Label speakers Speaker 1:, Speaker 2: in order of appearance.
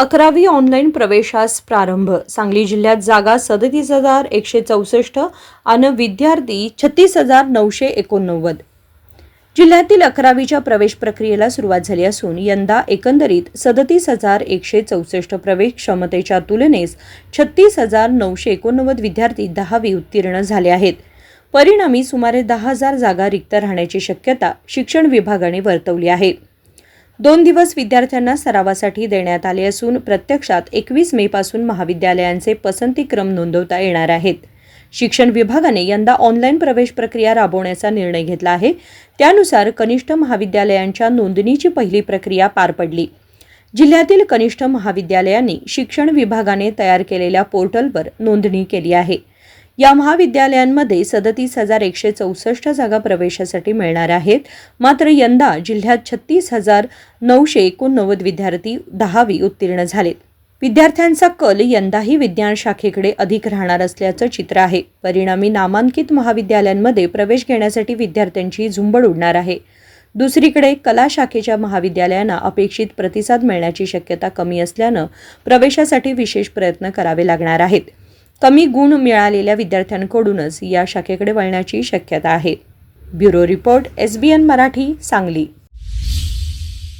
Speaker 1: अकरावी ऑनलाईन प्रवेशास प्रारंभ. सांगली जिल्ह्यात जागा सदतीस हजार एकशे चौसष्ट आणि विद्यार्थी छत्तीस हजार नऊशे एकोणनव्वद. जिल्ह्यातील अकरावीच्या प्रवेश प्रक्रियेला सुरुवात झाली असून यंदा एकंदरीत सदतीस हजार एकशे चौसष्ट प्रवेश क्षमतेच्या तुलनेस छत्तीस हजार नऊशे एकोणनव्वद विद्यार्थी दहावी उत्तीर्ण झाले आहेत. परिणामी सुमारे दहा हजार जागा रिक्त राहण्याची शक्यता शिक्षण विभागाने वर्तवली आहे. दोन दिवस विद्यार्थ्यांना सरावासाठी देण्यात आले असून प्रत्यक्षात एकवीस मेपासून महाविद्यालयांचे पसंतीक्रम नोंदवता येणार आहेत. शिक्षण विभागाने यंदा ऑनलाईन प्रवेश प्रक्रिया राबवण्याचा निर्णय घेतला आहे. त्यानुसार कनिष्ठ महाविद्यालयांच्या नोंदणीची पहिली प्रक्रिया पार पडली. जिल्ह्यातील कनिष्ठ महाविद्यालयांनी शिक्षण विभागाने तयार केलेल्या पोर्टलवर नोंदणी केली आहे. या महाविद्यालयांमध्ये सदतीस हजार एकशे चौसष्ट जागा प्रवेशासाठी मिळणार आहेत. मात्र यंदा जिल्ह्यात छत्तीस हजार नऊशे एकोणनव्वद विद्यार्थी दहावी उत्तीर्ण झालेत. विद्यार्थ्यांचा कल यंदाही विज्ञान शाखेकडे अधिक राहणार असल्याचं चित्र आहे. परिणामी नामांकित महाविद्यालयांमध्ये प्रवेश घेण्यासाठी विद्यार्थ्यांची झुंबड उडणार आहे. दुसरीकडे कला शाखेच्या महाविद्यालयांना अपेक्षित प्रतिसाद मिळण्याची शक्यता कमी असल्यानं प्रवेशासाठी विशेष प्रयत्न करावे लागणार आहेत. कमी गुण मिळालेल्या विद्यार्थ्यांकडूनच या शाखेकडे वळण्याची शक्यता आहे. Bureau report S B N Marathi Sangli.